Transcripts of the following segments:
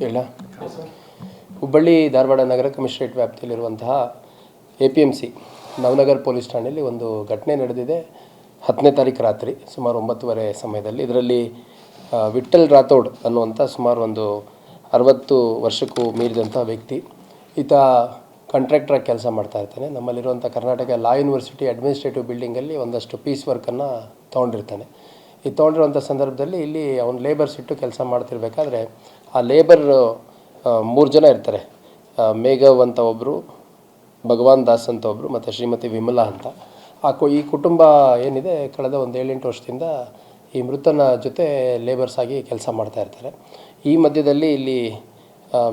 ಹೇಳ ಹುಬ್ಬಳ್ಳಿ ಧಾರವಾಡ ನಗರ commissionerate ವ್ಯಾಪ್ತಿಯಲ್ಲಿರುವಂತಹ A P M C Navanagar police ಠಾಣೆಯಲ್ಲಿ ಒಂದು ಘಟನೆ ನಡೆದಿದೆ. ಹತ್ತನೇ ತಾರೀಕು ರಾತ್ರಿ, ಸುಮಾರು ಒಂಬತ್ತುವರೆ ಸಮಯದಲ್ಲಿ. ಇದರಲ್ಲಿ ವಿಠಲ್ ರಾಥೋಡ್ ಅನ್ನುವಂಥ ಸುಮಾರು ಒಂದು ಅರವತ್ತು ವರ್ಷಕ್ಕೂ ಮೀರಿದಂಥ ವ್ಯಕ್ತಿ. ಈತ ಕಾಂಟ್ರಾಕ್ಟ್ರಾಗಿ ಕೆಲಸ ಮಾಡ್ತಾ ಇರ್ತಾನೆ. ನಮ್ಮಲ್ಲಿರುವಂಥ ಕರ್ನಾಟಕ ಲಾ ಯೂನಿವರ್ಸಿಟಿ ಅಡ್ಮಿನಿಸ್ಟ್ರೇಟಿವ್ ಬಿಲ್ಡಿಂಗಲ್ಲಿ ಒಂದಷ್ಟು ಪೀಸ್ ವರ್ಕನ್ನು ತೊಗೊಂಡಿರ್ತಾನೆ. ಈ ತೊಗೊಂಡಿರುವಂಥ ಸಂದರ್ಭದಲ್ಲಿ ಇಲ್ಲಿ ಅವ್ನು ಲೇಬರ್ಸ್ ಇಟ್ಟು ಕೆಲಸ ಮಾಡ್ತಿರ್ಬೇಕಾದ್ರೆ ಆ ಲೇಬರ್ ಮೂರು ಜನ ಇರ್ತಾರೆ. ಮೇಘವ್ ಅಂತ ಒಬ್ಬರು ಭಗವಾನ್ ದಾಸ್ ಅಂತ ಒಬ್ಬರು ಮತ್ತು ಶ್ರೀಮತಿ ವಿಮಲಾ ಅಂತ. ಆ ಕು, ಈ ಕುಟುಂಬ ಏನಿದೆ, ಕಳೆದ ಒಂದು ಏಳೆಂಟು ವರ್ಷದಿಂದ ಈ ಮೃತನ ಜೊತೆ ಲೇಬರ್ಸ್ ಆಗಿ ಕೆಲಸ ಮಾಡ್ತಾ ಇರ್ತಾರೆ. ಈ ಮಧ್ಯದಲ್ಲಿ ಇಲ್ಲಿ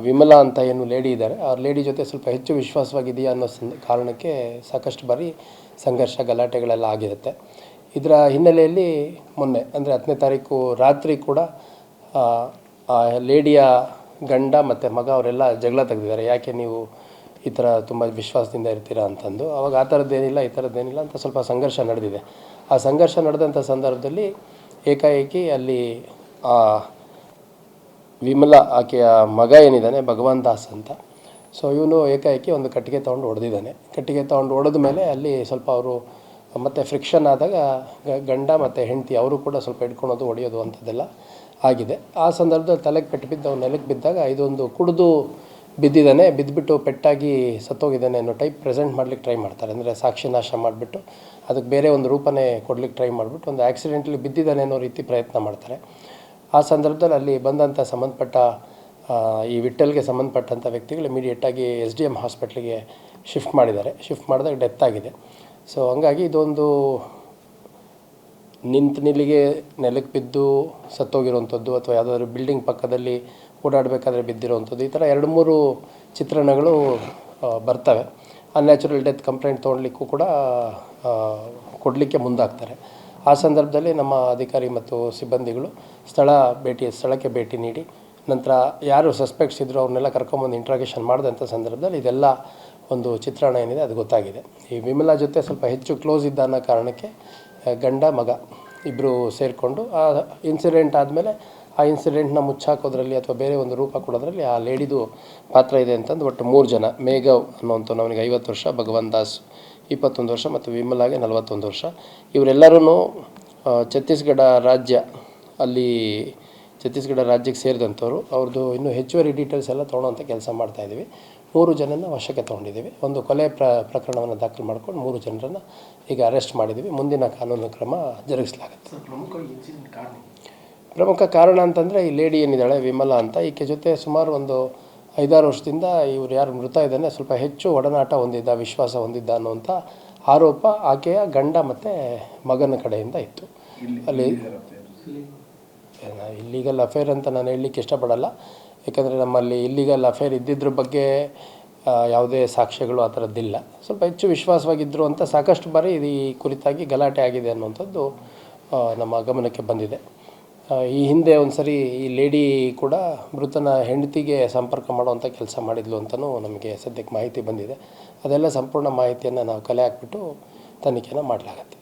ವಿಮಲಾ ಅಂತ ಏನು ಲೇಡಿ ಇದ್ದಾರೆ. ಆ ಲೇಡಿ ಜೊತೆ ಸ್ವಲ್ಪ ಹೆಚ್ಚು ವಿಶ್ವಾಸವಾಗಿದೆಯಾ ಅನ್ನೋ ಕಾರಣಕ್ಕೆ ಸಾಕಷ್ಟು ಬಾರಿ ಸಂಘರ್ಷ ಗಲಾಟೆಗಳೆಲ್ಲ ಆಗಿರುತ್ತೆ. ಇದರ ಹಿನ್ನೆಲೆಯಲ್ಲಿ ಮೊನ್ನೆ ಅಂದರೆ ಹತ್ತನೇ ತಾರೀಕು ರಾತ್ರಿ ಕೂಡ ಆ, ಲೇಡಿಯ ಗಂಡ ಮತ್ತು ಮಗ ಅವರೆಲ್ಲ ಜಗಳ ತೆಗೆದಿದ್ದಾರೆ. ಯಾಕೆ ನೀವು ಈ ಥರ ತುಂಬ ವಿಶ್ವಾಸದಿಂದ ಇರ್ತೀರಾ ಅಂತಂದು. ಅವಾಗ ಆ ಥರದ್ದೇನಿಲ್ಲ ಈ ಥರದ್ದೇನಿಲ್ಲ ಅಂತ ಸ್ವಲ್ಪ ಸಂಘರ್ಷ ನಡೆದಿದೆ. ಆ ಸಂಘರ್ಷ ನಡೆದಂಥ ಸಂದರ್ಭದಲ್ಲಿ ಏಕಾಏಕಿ ಅಲ್ಲಿ ಆ ವಿಮಲ ಆಕೆಯ ಮಗ ಏನಿದ್ದಾನೆ ಭಗವಾನ್ ದಾಸ್ ಅಂತ. ಸೊ ಇವನು ಏಕಾಏಕಿ ಒಂದು ಕಟ್ಟಿಗೆ ತೊಗೊಂಡು ಹೊಡೆದಿದ್ದಾನೆ. ಕಟ್ಟಿಗೆ ತೊಗೊಂಡು ಹೊಡೆದ ಮೇಲೆ ಅಲ್ಲಿ ಸ್ವಲ್ಪ ಅವರು ಮತ್ತು ಫ್ರಿಕ್ಷನ್ ಆದಾಗ ಗಂಡ ಮತ್ತು ಹೆಂಡತಿ ಅವರು ಕೂಡ ಸ್ವಲ್ಪ ಹಿಡ್ಕೊಳೋದು, ಹೊಡೆಯೋದು ಅಂಥದ್ದೆಲ್ಲ ಆಗಿದೆ. ಆ ಸಂದರ್ಭದಲ್ಲಿ ತಲೆಗೆ ಪೆಟ್ಟು ಬಿದ್ದು, ಅವ್ನು ನೆಲಕ್ಕೆ ಬಿದ್ದಾಗ ಇದೊಂದು ಕುಡಿದು ಬಿದ್ದಿದ್ದಾನೆ ಬಿದ್ದುಬಿಟ್ಟು ಪೆಟ್ಟಾಗಿ ಸತ್ತೋಗಿದ್ದಾನೆ ಅನ್ನೋ ಟೈಪ್ ಪ್ರೆಸೆಂಟ್ ಮಾಡ್ಲಿಕ್ಕೆ ಟ್ರೈ ಮಾಡ್ತಾರೆ. ಅಂದರೆ ಸಾಕ್ಷಿ ನಾಶ ಮಾಡಿಬಿಟ್ಟು ಅದಕ್ಕೆ ಬೇರೆ ಒಂದು ರೂಪನೇ ಕೊಡ್ಲಿಕ್ಕೆ ಟ್ರೈ ಮಾಡಿಬಿಟ್ಟು ಒಂದು ಆಕ್ಸಿಡೆಂಟಲ್ಲಿ ಬಿದ್ದಿದ್ದಾನೆ ಅನ್ನೋ ರೀತಿ ಪ್ರಯತ್ನ ಮಾಡ್ತಾರೆ. ಆ ಸಂದರ್ಭದಲ್ಲಿ ಅಲ್ಲಿ ಬಂದಂಥ ಸಂಬಂಧಪಟ್ಟ ಈ ವಿಠಲ್ಗೆ ಸಂಬಂಧಪಟ್ಟಂಥ ವ್ಯಕ್ತಿಗಳು ಇಮಿಡಿಯೇಟಾಗಿ ಎಸ್ ಡಿ ಎಂ ಹಾಸ್ಪಿಟ್ಲಿಗೆ ಶಿಫ್ಟ್ ಮಾಡಿದ್ದಾರೆ. ಶಿಫ್ಟ್ ಮಾಡಿದಾಗ ಡೆತ್ ಆಗಿದೆ. ಸೊ ಹಂಗಾಗಿ ಇದೊಂದು ನಿಂತ ನಿಲ್ಲಿಗೆ ನೆಲಕ್ಕೆ ಬಿದ್ದು ಸತ್ತೋಗಿರುವಂಥದ್ದು ಅಥವಾ ಯಾವುದಾದ್ರೂ ಬಿಲ್ಡಿಂಗ್ ಪಕ್ಕದಲ್ಲಿ ಓಡಾಡಬೇಕಾದ್ರೆ ಬಿದ್ದಿರೋವಂಥದ್ದು ಈ ಥರ ಎರಡು ಮೂರು ಚಿತ್ರಣಗಳು ಬರ್ತವೆ. ಅನ್ಯಾಚುರಲ್ ಡೆತ್ ಕಂಪ್ಲೇಂಟ್ ತೊಗೊಳ್ಲಿಕ್ಕೂ ಕೂಡ ಕೊಡಲಿಕ್ಕೆ ಮುಂದಾಗ್ತಾರೆ. ಆ ಸಂದರ್ಭದಲ್ಲಿ ನಮ್ಮ ಅಧಿಕಾರಿ ಮತ್ತು ಸಿಬ್ಬಂದಿಗಳು ಸ್ಥಳ ಭೇಟಿ, ಸ್ಥಳಕ್ಕೆ ಭೇಟಿ ನೀಡಿ ನಂತರ ಯಾರು ಸಸ್ಪೆಕ್ಟ್ಸ್ ಇದ್ದರು ಅವ್ರನ್ನೆಲ್ಲ ಕರ್ಕೊಂಬಂದು ಇಂಟ್ರಾಗೇಷನ್ ಮಾಡಿದಂಥ ಸಂದರ್ಭದಲ್ಲಿ ಇದೆಲ್ಲ ಒಂದು ಚಿತ್ರಣ ಏನಿದೆ ಅದು ಗೊತ್ತಾಗಿದೆ. ಈ ವಿಮಲಾ ಜೊತೆ ಸ್ವಲ್ಪ ಹೆಚ್ಚು ಕ್ಲೋಸ್ ಇದ್ದ ಅನ್ನೋ ಕಾರಣಕ್ಕೆ ಗಂಡ, ಮಗ ಇಬ್ಬರು ಸೇರಿಕೊಂಡು, ಆ ಇನ್ಸಿಡೆಂಟ್ ಆದಮೇಲೆ ಆ ಇನ್ಸಿಡೆಂಟ್ನ ಮುಚ್ಚಾಕೋದ್ರಲ್ಲಿ ಅಥವಾ ಬೇರೆ ಒಂದು ರೂಪ ಕೊಡೋದ್ರಲ್ಲಿ ಆ ಲೇಡಿದು ಪಾತ್ರ ಇದೆ ಅಂತಂದು ಒಟ್ಟು ಮೂರು ಜನ, ಮೇಘವ್ ಅನ್ನುವಂಥ ಅವನಿಗೆ ಐವತ್ತು ವರ್ಷ ಭಗವಾನ್ ದಾಸ್ ಇಪ್ಪತ್ತೊಂದು ವರ್ಷ ಮತ್ತು ವಿಮಲಾಗೆ ನಲವತ್ತೊಂದು ವರ್ಷ. ಇವರೆಲ್ಲರೂ ಛತ್ತೀಸ್ಗಢ ರಾಜ್ಯ ಅಲ್ಲಿ ಛತ್ತೀಸ್ಗಢ ರಾಜ್ಯಕ್ಕೆ ಸೇರಿದಂಥವ್ರು. ಅವ್ರದ್ದು ಇನ್ನೂ ಹೆಚ್ಚುವರಿ ಡೀಟೇಲ್ಸ್ ಎಲ್ಲ ತೊಗೊಳೋಂಥ ಕೆಲಸ ಮಾಡ್ತಾಯಿದ್ದೀವಿ ಮೂರು ಜನನ ವಶಕ್ಕೆ ತಗೊಂಡಿದ್ದೀವಿ. ಒಂದು ಕೊಲೆ ಪ್ರ ಪ್ರಕರಣವನ್ನು ದಾಖಲು ಮಾಡ್ಕೊಂಡು ಮೂರು ಜನರನ್ನು ಈಗ ಅರೆಸ್ಟ್ ಮಾಡಿದ್ದೀವಿ. ಮುಂದಿನ ಕಾನೂನು ಕ್ರಮ ಜರುಗಿಸಲಾಗುತ್ತೆ. ಪ್ರಮುಖ ಕಾರಣ ಅಂತಂದರೆ ಈ ಲೇಡಿ ಏನಿದ್ದಾಳೆ ವಿಮಲ ಅಂತ. ಈಕೆ ಜೊತೆ ಸುಮಾರು ಒಂದು ಐದಾರು ವರ್ಷದಿಂದ ಇವರು ಯಾರು ಮೃತ ಇದ್ದಾನೆ ಸ್ವಲ್ಪ ಹೆಚ್ಚು ಒಡನಾಟ ಹೊಂದಿದ್ದ ವಿಶ್ವಾಸ ಹೊಂದಿದ್ದ ಅನ್ನುವಂಥ ಆರೋಪ ಆಕೆಯ ಗಂಡ ಮತ್ತು ಮಗನ ಕಡೆಯಿಂದ ಇತ್ತು. ಅಲ್ಲಿ ಇಲ್ಲಿಗಲ್ ಅಫೇರ್ ಅಂತ ನಾನು ಹೇಳಲಿಕ್ಕೆ ಇಷ್ಟಪಡಲ್ಲ. ಯಾಕಂದರೆ ನಮ್ಮಲ್ಲಿ ಇಲ್ಲಿಗಲ್ ಅಫೇರ್ ಇದ್ದಿದ್ರ ಬಗ್ಗೆ ಯಾವುದೇ ಸಾಕ್ಷ್ಯಗಳು ಆ ಥರದ್ದಿಲ್ಲ. ಸ್ವಲ್ಪ ಹೆಚ್ಚು ವಿಶ್ವಾಸವಾಗಿದ್ದರು ಅಂತ ಸಾಕಷ್ಟು ಬಾರಿ ಇದು ಈ ಕುರಿತಾಗಿ ಗಲಾಟೆ ಆಗಿದೆ ಅನ್ನುವಂಥದ್ದು ನಮ್ಮ ಗಮನಕ್ಕೆ ಬಂದಿದೆ. ಈ ಹಿಂದೆ ಒಂದು ಸರಿ ಈ ಲೇಡಿ ಕೂಡ ಮೃತನ ಹೆಂಡತಿಗೆ ಸಂಪರ್ಕ ಮಾಡುವಂಥ ಕೆಲಸ ಮಾಡಿದ್ಲು ಅಂತಲೂ ನಮಗೆ ಸದ್ಯಕ್ಕೆ ಮಾಹಿತಿ ಬಂದಿದೆ. ಅದೆಲ್ಲ ಸಂಪೂರ್ಣ ಮಾಹಿತಿಯನ್ನು ನಾವು ಕಲೆ ಹಾಕ್ಬಿಟ್ಟು ತನಿಖೆನ ಮಾಡಲಾಗತ್ತೆ.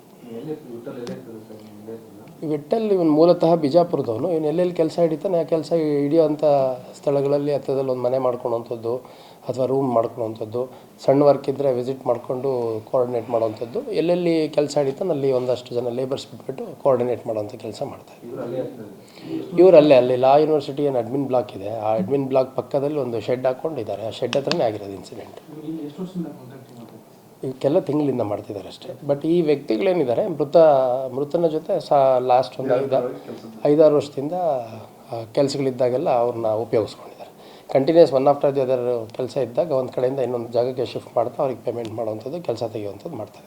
ವಿಠಲ್ ಇವನು ಮೂಲತಃ ಬಿಜಾಪುರದವನು. ಇವನು ಎಲ್ಲೆಲ್ಲಿ ಕೆಲಸ ಹಿಡಿತಾನೆ ಆ ಕೆಲಸ ಹಿಡಿಯೋಂಥ ಸ್ಥಳಗಳಲ್ಲಿ ಹತ್ತಿರದಲ್ಲಿ ಒಂದು ಮನೆ ಮಾಡ್ಕೊಳೋಂಥದ್ದು ಅಥವಾ ರೂಮ್ ಮಾಡ್ಕೊಳೋಂಥದ್ದು. ಸಣ್ಣ ವರ್ಕ್ ಇದ್ದರೆ ವಿಸಿಟ್ ಮಾಡಿಕೊಂಡು ಕೋಆರ್ಡಿನೇಟ್ ಮಾಡೋವಂಥದ್ದು ಎಲ್ಲೆಲ್ಲಿ ಕೆಲಸ ಹಿಡಿತಾನೆ ಅಲ್ಲಿ ಒಂದಷ್ಟು ಜನ ಲೇಬರ್ಸ್ ಬಿಟ್ಬಿಟ್ಟು ಕೋಆರ್ಡಿನೇಟ್ ಮಾಡೋವಂಥ ಕೆಲಸ ಮಾಡ್ತಾರೆ ಅಲ್ಲೇ ಅಲ್ಲಿ ಲಾ ಯೂನಿವರ್ಸಿಟಿ ಏನು ಅಡ್ಮಿನ್ ಬ್ಲಾಕ್ ಇದೆ. ಆ ಅಡ್ಮಿನ್ ಬ್ಲಾಕ್ ಪಕ್ಕದಲ್ಲಿ ಒಂದು ಶೆಡ್ ಹಾಕ್ಕೊಂಡಿದ್ದಾರೆ ಆ ಶೆಡ್ ಹತ್ರನೇ ಆಗಿರೋದು ಇನ್ಸಿಡೆಂಟ್ ಇವಕ್ಕೆಲ್ಲ ತಿಂಗಳಿಂದ ಮಾಡ್ತಿದ್ದಾರೆ ಅಷ್ಟೇ. ಬಟ್ ಈ ವ್ಯಕ್ತಿಗಳೇನಿದ್ದಾರೆ ಮೃತ ಮೃತನ ಜೊತೆ ಸಾ ಲಾಸ್ಟ್ ಒಂದು ಐದು ಐದಾರು ವರ್ಷದಿಂದ ಕೆಲಸಗಳಿದ್ದಾಗೆಲ್ಲ ಅವ್ರನ್ನ ಉಪಯೋಗಿಸ್ಕೊಂಡಿದ್ದಾರೆ. Continues one after the other ಕೆಲಸ ಇದ್ದಾಗ ಒಂದು ಕಡೆಯಿಂದ ಇನ್ನೊಂದು ಜಾಗಕ್ಕೆ ಶಿಫ್ಟ್ ಮಾಡ್ತಾ ಅವ್ರಿಗೆ ಪೇಮೆಂಟ್ ಮಾಡುವಂಥದ್ದು ಕೆಲಸ ತೆಗೆಯುವಂಥದ್ದು ಮಾಡ್ತಾ